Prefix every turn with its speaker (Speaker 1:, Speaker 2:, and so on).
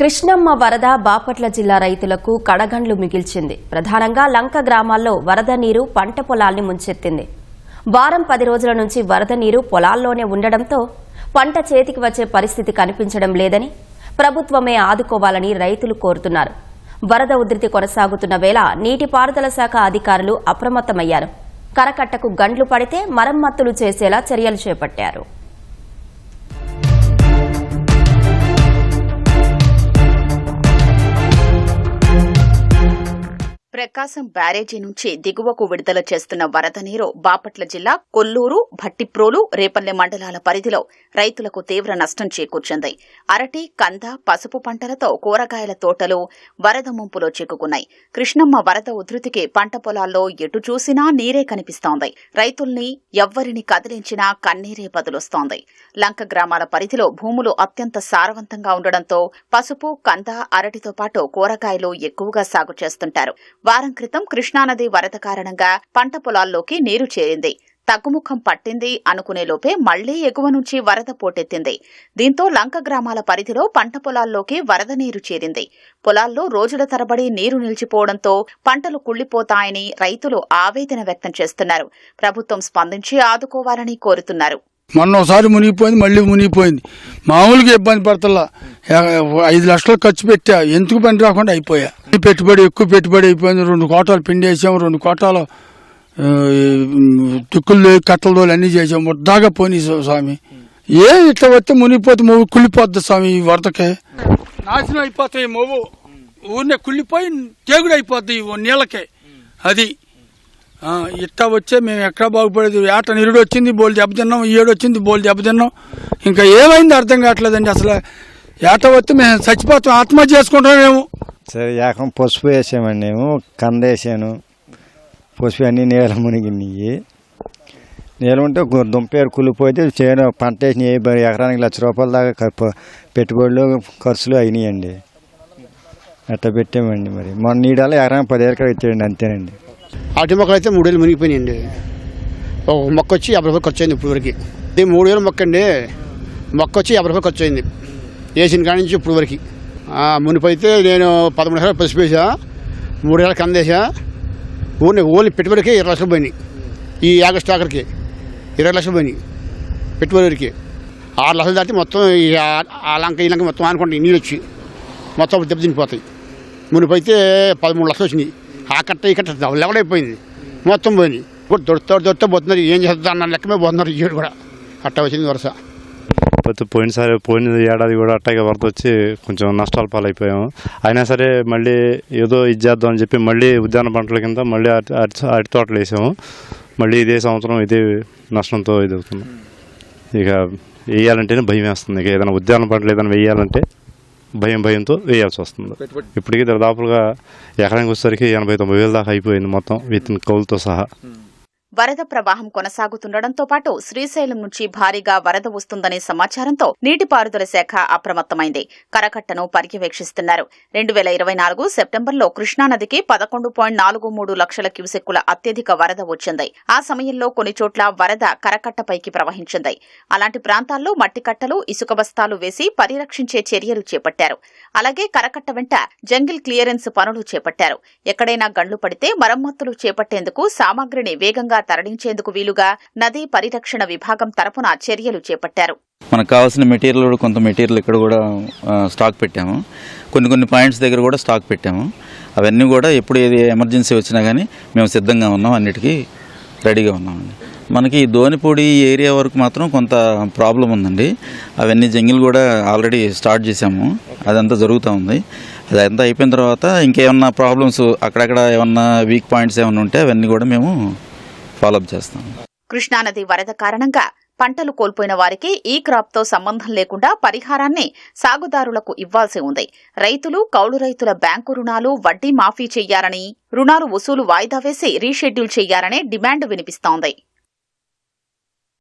Speaker 1: కృష్ణమ్మ వరద బాపట్ల జిల్లా రైతులకు కడగండ్లు మిగిల్చింది. ప్రధానంగా లంక గ్రామాల్లో వరద నీరు పంట పొలాల్ని ముంచెత్తింది. వారం పది రోజుల నుంచి వరద నీరు పొలాల్లోనే ఉండడంతో పంట చేతికి వచ్చే పరిస్థితి కనిపించడం లేదని ప్రభుత్వమే ఆదుకోవాలని రైతులు కోరుతున్నారు. వరద ఉధృతి కొనసాగుతున్న వేళ నీటిపారుదల శాఖ అధికారులు అప్రమత్తమయ్యారు. కరకట్టకు గండ్లు పడితే మరమ్మతులు చేసేలా చర్యలు చేపట్టారు.
Speaker 2: ప్రకాశం బ్యారేజీ నుంచి దిగువకు విడుదల చేస్తున్న వరద నీరు బాపట్ల జిల్లా కొల్లూరు భట్టిప్రోలు రేపల్లె మండలాల పరిధిలో రైతులకు తీవ్ర నష్టం చేకూర్చింది. అరటి కంద పసుపు పంటలతో కూరగాయల తోటలు వరద ముంపులో చిక్కుకున్నాయి. కృష్ణమ్మ వరద ఉధృతికి పంట పొలాల్లో ఎటు చూసినా నీరే కనిపిస్తోంది. రైతుల్ని ఎవ్వరిని కదిలించినా కన్నీరే బదులొస్తోంది. లంక గ్రామాల పరిధిలో భూములు అత్యంత సారవంతంగా ఉండడంతో పసుపు కంద అరటితో పాటు కూరగాయలు ఎక్కువగా సాగు చేస్తుంటారు. వారం క్రితం కృష్ణానది వరద కారణంగా పంట పొలాల్లోకి నీరు చేరింది. తగ్గుముఖం పట్టింది అనుకునే లోపే మళ్ళీ ఎగువ నుంచి వరద పోటెత్తింది. దీంతో లంక గ్రామాల పరిధిలో పంట పొలాల్లోకి వరద నీరు చేరింది. పొలాల్లో రోజుల తరబడి నీరు నిలిచిపోవడంతో పంటలు కుళ్ళిపోతాయని రైతులు ఆవేదన వ్యక్తం చేస్తున్నారు. ప్రభుత్వం స్పందించి ఆదుకోవాలని కోరుతున్నారు.
Speaker 3: మొన్న ఒకసారి మునిగిపోయింది మళ్ళీ మునిగిపోయింది. మామూలుగా ఇబ్బంది పడతల్లా. ఐదు లక్షలు ఖర్చు పెట్టా ఎందుకు పని రాకుండా అయిపోయా? ఈ పెట్టుబడి ఎక్కువ పెట్టుబడి అయిపోయింది. రెండు కోటాలు పిండి వేసాం రెండు కోటాలు ఆ, తుక్కులు కట్టలు అన్నీ చేసాం. ముద్దాగా పోనీ స్వామి. ఏ ఇట్లా వస్తే మునిగిపోతే మొవ్వు కుళ్ళిపోద్ది స్వామి ఈ వరదకే. నాశనం అయిపోతాయి మొవ్వు. ఊరినే కుళ్ళిపోయి తేగుడు అయిపోద్ది నీళ్ళకే. అది. ఆ, ఇట్టా వచ్చే మేము ఎక్కడ బాగుపడేది ఏట నిరుడు వచ్చింది బోల్ దెబ్బతిన్నాం ఈ ఏడు వచ్చింది బోల్ దెబ్బతిన్నాం ఇంకా ఏమైంది అర్థం కావట్లేదండి అసలు. ఏట వస్తే మేము చచ్చిపోతాం ఆత్మహత్య చేసుకుంటాం మేము
Speaker 4: సరే ఏకం పసుపు వేసామండి మేము కంద వేసాను పసుపు అన్నీ నీళ్ళ మునిగినాయి నీళ్ళు ఉంటే దుంపేరు కులిపోతే చేను పంట వేసిన ఎకరానికి లక్ష రూపాయల దాకా పెట్టుబడులు ఖర్చులు అయినాయండి. అట్లా పెట్టామండి మరి. మొన్న నీడాల ఎకరానికి పదివేలు ఎకరాలు ఇచ్చాడండి అంతేనండి.
Speaker 5: అటు మొక్కలు అయితే మూడేళ్ళు మునిగిపోయినాయండి. ఒక మొక్క వచ్చి యాభై రూపాయలు ఖర్చు అయింది ఇప్పుడు వరకు. ఇది మూడు వేల మొక్క అండి మొక్క వచ్చి యాభై రూపాయలు ఖర్చు అయింది. వేసిన కాడి నుంచి ఇప్పుడు వరకు. మునిపోయితే నేను పదమూడు ఎకరాలు పసుపు వేసా మూడు ఎకరాలు కందేసా ఓన్లీ ఓన్లీ పెట్టుబడికి ఇరవై లక్షలు పోయినాయి. ఈ ఆగస్టు ఆఖరికి ఇరవై లక్షలు పోయినాయి పెట్టుబడికి. ఆరు లక్షలు దాటి మొత్తం ఈ ఆ- లంక ఈ లంక మొత్తం ఆనుకుంటాయి నీళ్ళు వచ్చి మొత్తం దెబ్బతినిపోతాయి మునిపోయితే పదమూడు లక్షలు వచ్చినాయి. ఆ కట్ట ఈ కట్ట లెవడైపోయింది మొత్తం పోయినాయి. ఇప్పుడు దొరుకుతా దొరుకుతా పోతున్నారు. ఏం చేస్తా అన్న లెక్కమే పోతున్నారు ఈ కూడా. అట్ట వచ్చింది వరుస.
Speaker 6: కాకపోతే పోయినసారి పోయిన ఏడాది కూడా అట్టాగే వరద వచ్చి కొంచెం నష్టాల పాలైపోయాము. అయినా సరే మళ్ళీ ఏదో ఇది చేద్దాం అని చెప్పి మళ్ళీ ఉద్యాన పంటల కింద మళ్ళీ అరటి అరటి తోటలు వేసాము. మళ్ళీ ఇదే సంవత్సరం ఇదే నష్టంతో ఇది అవుతున్నాం. ఇక వేయాలంటేనే భయం వేస్తుంది. ఇక ఏదైనా ఉద్యాన పంటలు ఏదైనా వేయాలంటే భయం భయంతో వేయాల్సి వస్తుంది. ఇప్పటికీ దాదాపుగా ఎకరానికి వచ్చేసరికి ఎనభై తొంభై వేల దాకా అయిపోయింది మొత్తం విత్ కౌలుతో సహా.
Speaker 2: వరద ప్రవాహం కొనసాగుతుండటంతో పాటు శ్రీశైలం నుంచి భారీగా వరద వస్తుందనే సమాచారంతో నీటిపారుదల శాఖ అప్రమత్తమైంది. కరకట్టను పర్యవేక్షిస్తున్నారు. రెండు వేల ఇరవై నాలుగు సెప్టెంబర్లో కృష్ణానదికి పదకొండు పాయింట్ నాలుగు మూడు లక్షల క్యూసెక్కుల అత్యధిక వరద వచ్చింది. ఆ సమయంలో కొన్ని చోట్ల వరద కరకట్టపైకి ప్రవహించింది. అలాంటి ప్రాంతాల్లో మట్టి కట్టలు ఇసుక బస్తాలు వేసి పరిరక్షించే చర్యలు చేపట్టారు. అలాగే కరకట్ట వెంట జంగిల్ క్లియరెన్స్ పనులు చేపట్టారు. ఎక్కడైనా గండ్లు పడితే మరమ్మతులు చేపట్టేందుకు సామాగ్రిని వేగంగా తరలించేందుకు వీలుగా నదీ పరిరక్షణ విభాగం తరపున చర్యలు చేపట్టారు.
Speaker 7: మనకు కావాల్సిన మెటీరియల్ కూడా కొంత మెటీరియల్ ఇక్కడ కూడా స్టాక్ పెట్టాము. కొన్ని కొన్ని పాయింట్స్ దగ్గర కూడా స్టాక్ పెట్టాము. అవన్నీ కూడా ఎప్పుడు ఏది ఎమర్జెన్సీ వచ్చినా కానీ మేము సిద్ధంగా ఉన్నాం అన్నిటికీ రెడీగా ఉన్నామండి. మనకి దోనిపూడి ధోనిపూడి ఏరియా వరకు మాత్రం కొంత ప్రాబ్లం ఉందండి. అవన్నీ జంగిల్ కూడా ఆల్రెడీ స్టార్ట్ చేసాము అదంతా జరుగుతూ ఉంది. అదంతా అయిపోయిన తర్వాత ఇంకేమన్నా ప్రాబ్లమ్స్ అక్కడక్కడ ఏమన్నా వీక్ పాయింట్స్ ఏమైనా ఉంటే అవన్నీ కూడా మేము ఫాలోఅప్ చేస్తాం.
Speaker 2: కృష్ణానది వరద కారణంగా పంటలు కోల్పోయిన వారికి ఈ క్రాప్తో సంబంధం లేకుండా పరిహారాన్ని సాగుదారులకు ఇవ్వాల్సి ఉంది. రైతులు కౌలు రైతుల బ్యాంకు రుణాలు వడ్డీ మాఫీ చెయ్యాలని రుణాలు వసూలు వాయిదా వేసి రీషెడ్యూల్ చేయాలనే డిమాండ్ వినిపిస్తోంది.